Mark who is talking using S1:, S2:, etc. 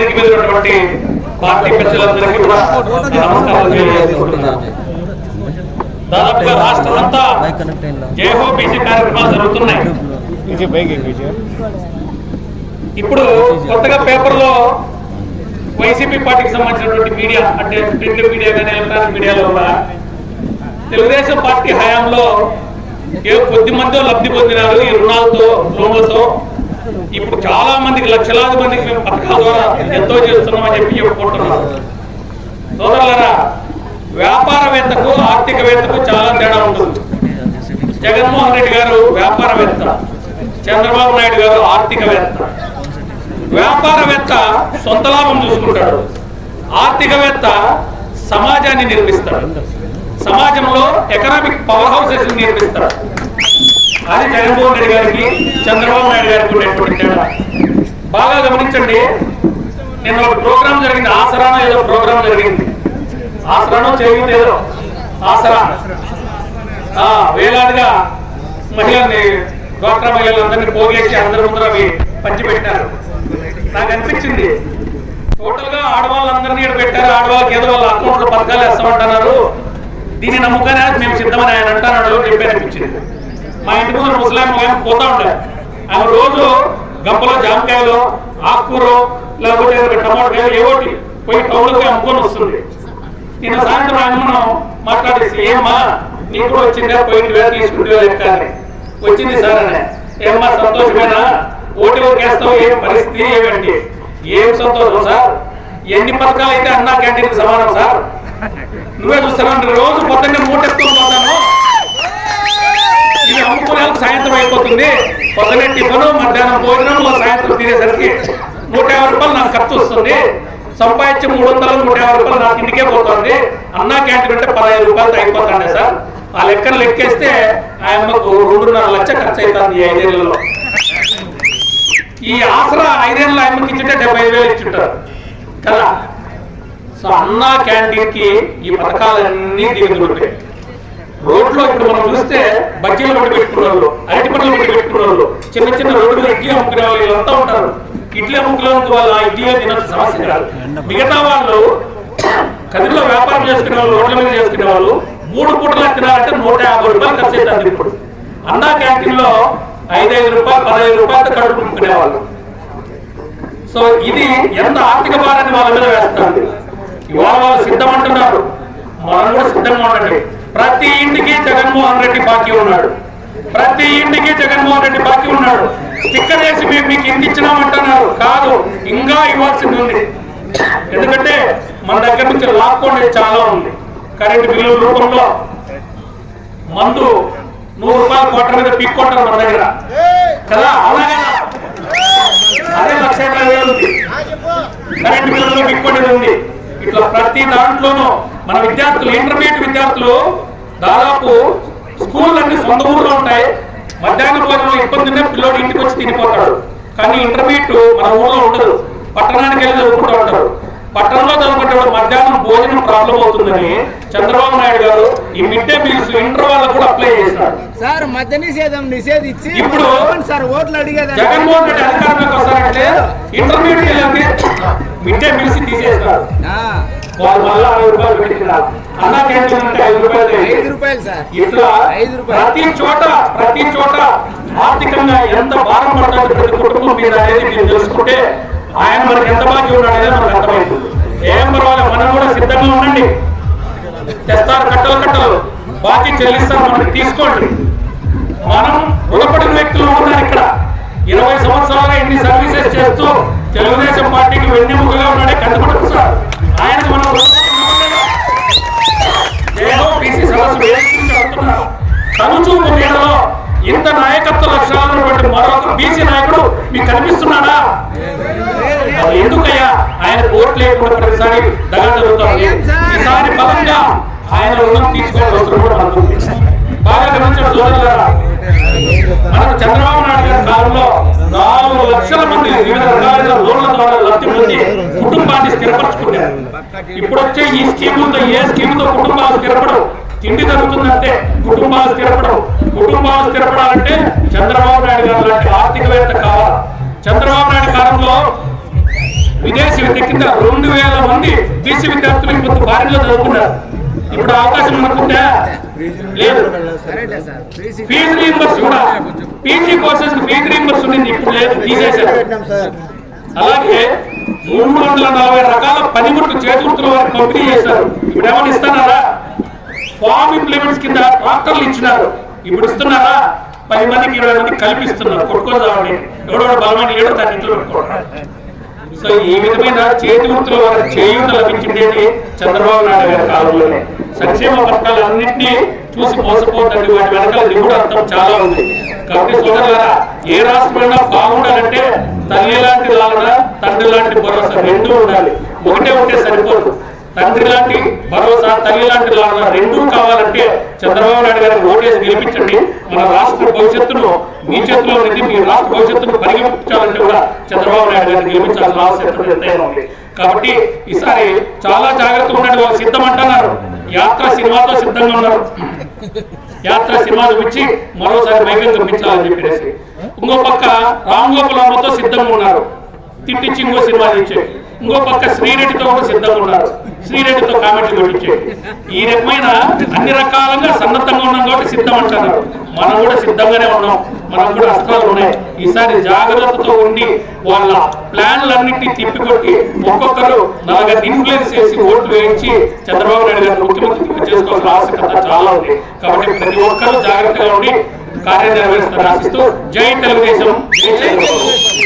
S1: వేదిక మీద ఉన్నటువంటి పార్టీ పెద్దలందరికీ కూడా నమస్కారాలు తెలియజేసుకుంటున్నాను దాదాపుగా రాష్ట్రం అంతా జయహో బీసీ కార్యక్రమాలు జరుగుతున్నాయి. ఇప్పుడు కొత్తగా పేపర్లో వైసీపీ పార్టీకి సంబంధించినటువంటి మీడియా అంటే ప్రింట్ మీడియా కానీ ఎలక్ట్రానిక్ మీడియాలో కూడా తెలుగుదేశం పార్టీ హయాంలో ఏ కొద్ది మంది లబ్ధి పొందినారు ఈ రుణాలతో లోన్లతో ఇప్పుడు చాలా మందికి లక్షలాది మందికి మేము పథకాల ద్వారా ఎంతో చేస్తున్నామని చెప్పి చెప్పుకుంటున్నాం సోదరులరా వ్యాపారవేత్తకు ఆర్థికవేత్తకు చాలా తేడా ఉంటుంది. జగన్మోహన్ రెడ్డి గారు వ్యాపారవేత్త చంద్రబాబు నాయుడు గారు ఆర్థికవేత్త. వ్యాపారవేత్త సొంత లాభం చూసుకుంటాడు. ఆర్థికవేత్త సమాజాన్ని నిర్మిస్తాడు. సమాజంలో ఎకనామిక్ పవర్ హౌసెస్ నిర్మిస్తారు. అది జగన్మోహన్ రెడ్డి గారికి చంద్రబాబు నాయుడు గారికి ఉండేటువంటి తేడా. బాగా గమనించండి నిన్న ఒక ప్రోగ్రామ్ జరిగింది ఆసరాన ఏదో ప్రోగ్రామ్ జరిగింది. ఆసరానో చేయూత ఏదో? ఆసరా. ఆ, వేలాదిగా మహిళల్ని డ్వాక్రా మహిళలందరినీ పోగేసి అందరి ముందర అవి పంచిపెట్టారు నాకు అనిపించింది టోటల్గా ఆడవాళ్ళందరినీ ఇక్కడ పెట్టారు ఆడవాళ్ళకి ఏదో వాళ్ళ అకౌంట్లో పథకాలు వేస్తామంటున్నారు. దీన్ని నమ్ముకనే మేము సిద్ధమని ఆయన అంటారు చెప్పారనిపించింది అనిపించింది మా ఇంటి ముందు ముసలాం ఆయన పోతా ఉంటారు ఆయన రోజు గంపలో జామకాయలు ఆకుకూరలు లేకపోతే ఏదో ఏవోటి పోయి టౌన్లోకి అమ్ముకొని వస్తుంది. నిన్న సాయంత్రం ఆయన మనం మాట్లాడేసి ఏమ్మా నీకు కూడా వచ్చిందా పోయింది వేరే తీసుకుంటే లెక్క వచ్చింది సార్ అని ఏమ్మా సంతోషమేనా? ఓటు ఓకేస్తావు ఏం పరిస్థితి? ఏమిటి ఏం సంతోషం సార్? ఎన్ని పథకాలు అయితే అన్నా క్యాంటీన్ సమానం సార్? నువ్వే చూస్తున్నావు రోజు పొద్దున్నే మూటెత్తుకొని పోతాను. ఇవి అమ్ముకునే సాయంత్రం అయిపోతుంది. పొద్దున్నే టిఫను మధ్యాహ్నం భోజనం సాయంత్రం తినేసరికి నూట యాభై రూపాయలు నాకు ఖర్చు వస్తుంది. సంపాదించి మూడు వందల నూట యాభై రూపాయలు నాకు ఇంటికే పోతుంది. అన్నా క్యాంటీన్ అంటే పదహైదు రూపాయలు అయిపోతాండే సార్. ఆ లెక్కను లెక్కేస్తే ఆయమ్మకు రెండున్నర లక్ష ఖర్చు అవుతుంది ఈ ఐదేళ్ళలో. ఈ ఆసరా ఐదేళ్ళు ఆయనకి ఇచ్చింటే డెబ్బై వేలు ఇచ్చుంటారు. కదా? సో అన్నా క్యాంటీన్కి ఈ పథకాలన్నీ దిగుతుంటాయి రోడ్లో ఇప్పుడు మనం చూస్తే బజ్జీలు పడి పెట్టుకున్నారు వాళ్ళు అరటి పండ్లు పడి పెట్టుకున్నారు వాళ్ళు చిన్న చిన్న రోడ్లు ఇడ్లీ అమ్ముకునే వాళ్ళు వీళ్ళంతా ఉంటారు. ఇడ్లీ అమ్ముకునే వాళ్ళు ఆ ఇడ్లీ తినొచ్చు సమస్య కాదు. మిగతా వాళ్ళు కదిలో వ్యాపారం చేసుకునే వాళ్ళు రోడ్ల మీద చేసుకునే వాళ్ళు మూడు పూటలు తినాలంటే నూట యాభై రూపాయలు ఖర్చు అవుతుంది ఇప్పుడు. అన్నా క్యాంటీన్లో ఐదైదు రూపాయలు పదహైదు రూపాయలతో కడుపుకునే వాళ్ళు. సో ఇది ఎంత ఆర్థిక భారాన్ని వాళ్ళ మీద వేస్తుంది. ఇవాళ సిద్ధం అంటున్నారు మనం కూడా సిద్ధంగా ఉండండి ప్రతి ఇంటికి జగన్మోహన్ రెడ్డి బాకీ ఉన్నాడు. ప్రతి ఇంటికి జగన్మోహన్ రెడ్డి బాకీ ఉన్నాడు. స్టిక్కర్ వేసి మేము మీకు ఇంటి ఇచ్చినామంటున్నారు. కాదు ఇంకా ఇవ్వాల్సింది ఉంది. ఎందుకంటే మన దగ్గర నుంచి లాక్కోండి చాలా ఉంది. కరెంట్ బిల్లుల రూపంలో మందు నూరు రూపాయల కోట్ల మీద పిక్కొట్టారు మన దగ్గర. కదా? అలాగే? అదే లక్ష యాభై వేలు ఉంది. కరెంట్ బిల్లులో పిక్కొట్టేది ఉంది. ఇట్లా ప్రతి దాంట్లోనూ మన విద్యార్థులు ఇంటర్మీడియట్ విద్యార్థులు దాదాపు స్కూల్ అన్ని సొంత ఊర్లో ఉంటాయి. మధ్యాహ్నం భోజనం ఇబ్బంది ఉన్న పిల్లోడు ఇంటికి వచ్చి తినిపోతాడు. కానీ ఇంటర్మీడియట్ మన ఊర్లో ఉండదు. పట్టణానికి వెళ్ళి చదువుకుంటూ ఉంటారు. పట్టణంలో చదువుకుంటే మధ్యాహ్నం భోజనం ప్రాబ్లం అవుతుందని చంద్రబాబు నాయుడు గారు ఈ మిడ్ డే మీల్స్ ఇంటర్ వాళ్ళకు కూడా అప్లై చేశారు.
S2: సార్ మద్య నిషేధం నిషేధించి
S1: ఇప్పుడు
S2: సార్ ఓట్లు అడిగేదాన్ని
S1: జగన్మోహన్ రెడ్డి అధికారంలోకి వస్తారంటే ఇంటర్మీడియట్ మిడ్ డే మీల్స్ తీసేస్తారు.
S2: ఆ,
S1: వాళ్ళు మళ్ళీ అరవై రూపాయలు పెట్టినారు అన్నా క్యాంటీన్ అంటే ఐదు రూపాయలు
S2: ఐదు రూపాయలు సార్.
S1: ఇట్లా
S2: ఐదు రూపాయలు.
S1: ప్రతి చోట ప్రతి చోట ఆర్థికంగా ఎంత భారం పడుతుంది ప్రతి కుటుంబం మీద అనేది మీరు తెలుసుకుంటే ఆయన మనకి ఎంత బాకీ ఉన్నాడు అనేది మనకు అర్థమవుతుంది. ఏం పర్వాలేదు మనం కూడా సిద్ధంగా ఉండండి. తెస్తారు కట్టలు కట్టలు. బాకీ చెల్లిస్తారు మనకి తీసుకోండి. మనం రుణపడిన వ్యక్తులు ఉన్నారు ఇక్కడ. ఇరవై సంవత్సరాలుగా ఇన్ని సర్వీసెస్ చేస్తూ తెలుగుదేశం పార్టీకి వెన్నెముకగా ఉన్నాడే కనపడదు సార్. మనం రుణపడి ఉన్నాం. ఏదో బీసీ సదస్సు ఇంత నాయకత్వ లక్షణాలు ఉన్నటువంటి మరొక బీసీ నాయకుడు మీకు కనిపిస్తున్నాడా? అది ఎందుకయ్యా? ఆయన ఓట్లు లేకుండా ప్రతిసారి దగా జరుగుతుంది ఈసారి బలంగా ఆయన రుణం తీసుకోవాల్సిన అవసరం కూడా మనకు. బాగా గమనించండి సోదరులారా మనకు చంద్రబాబు నాయుడు గారి కాలంలో నాలుగు లక్షల మంది వివిధ రకాలైన లోన్ల ద్వారా లబ్ధి పొంది కుటుంబాన్ని స్థిరపరచుకున్నారు. ఇప్పుడు వచ్చే ఈ స్కీములతో ఏ స్కీముతో కుటుంబాలు స్థిరపడవు. తిండి జరుగుతుందంటే కుటుంబాలు స్థిరపడవు. కుటుంబాలు స్థిరపడాలంటే చంద్రబాబు నాయుడు గారు లాంటి ఆర్థికవేత్త కావాలి. చంద్రబాబు నాయుడు కాలంలో విదేశీ విద్య కింద రెండు వేల మంది బీసీ విద్యార్థులు ఇప్పుడు ఫారిన్లో చదువుకున్నారు. ఇప్పుడు అవకాశం మనకుందా? లేదు. ఫీజు రీంబర్స్ కూడా. పీజీ కోర్సెస్ ఫీజు రీంబర్స్ ఉంది ఇప్పుడు లేదు తీసేశారు. అలాగే మూడు వందల నలభై రకాల పనిముట్లు చేతివృత్తుల వారికి పంపిణీ చేశారు. ఇప్పుడు ఏమైనా ఇస్తున్నారా? ఫార్మ్ ఇంప్లిమెంట్స్ కింద ట్రాక్టర్లు ఇచ్చినారు. ఇప్పుడు ఇస్తున్నారా? పది మందికి ఇరవై మంది కల్పిస్తున్నారు. కొట్టుకోదామని ఎవడో బలమైన లేడు దాన్ని ఇంట్లో పెట్టుకోవడం. సో ఈ విధమైన చేతి వృత్తుల వారికి చేయూత లభించిండేది చంద్రబాబు నాయుడు గారి కాలంలోనే. సంక్షేమ పథకాలన్నింటినీ చూసి మోసపోతుంది వాటి వెనకాల దిగుడు అర్థం చాలా ఉంది. కాబట్టి సోదరులారా ఏ రాష్ట్రమైనా బాగుండాలంటే తల్లి లాంటి లాలన తండ్రి లాంటి భరోసా రెండూ ఉండాలి. ఒకటే ఉంటే సరిపోదు. తండ్రి లాంటి భరోసా తల్లి లాంటి లాగా రెండూ కావాలంటే చంద్రబాబు నాయుడు గారిని ఓటేసి గెలిపించండి. మన రాష్ట్ర భవిష్యత్తును మీ చేతిలో ఉంది మీ రాష్ట్ర భవిష్యత్తును పరిగణించాలంటే కూడా చంద్రబాబు నాయుడు గారిని గెలిపించాల్సిన ఆవశ్యకత ఎంతైనా ఉంది. కాబట్టి ఈసారి చాలా జాగ్రత్తగా ఉండండి వాళ్ళు సిద్ధం అంటున్నారు. యాత్ర సినిమాతో సిద్ధంగా ఉన్నారు. యాత్ర సినిమా చూపించి మరోసారి మైకం చూపించాలని చెప్పేసి. ఇంకో పక్క రామ్ గోపాల్ సిద్ధంగా ఉన్నారు. తిట్టించి ఇంకో సినిమా తెచ్చేది ఇంకో పక్క శ్రీరెడ్డితో కూడా సిద్ధంగా ఉన్నారు. శ్రీరెడ్డితో కామెంట్లు కొట్టించేది ఈ రకమైన అన్ని రకాలుగా సన్నద్ధంగా ఉన్నాం కాబట్టి సిద్ధం అంటారు. మనం కూడా సిద్ధంగానే ఉన్నాం. మనం కూడా అస్త్రాలు ఉన్నాయి. ఈసారి జాగ్రత్తతో ఉండి వాళ్ళ ప్లాన్లన్నింటినీ తిప్పికొట్టి ఒక్కొక్కరు నలగది ఇన్ఫ్లుయెన్స్ చేసి ఓట్లు వేయించి చంద్రబాబు నాయుడు గారు ముఖ్యమంత్రి చేసుకోవాల్సిన ఆవశ్యకత చాలా ఉంది. కాబట్టి ప్రతి ఒక్కరూ జాగ్రత్తగా ఉండి కార్యనిర్వహిస్తారు ఆశిస్తూ జై తెలుగుదేశం. జై.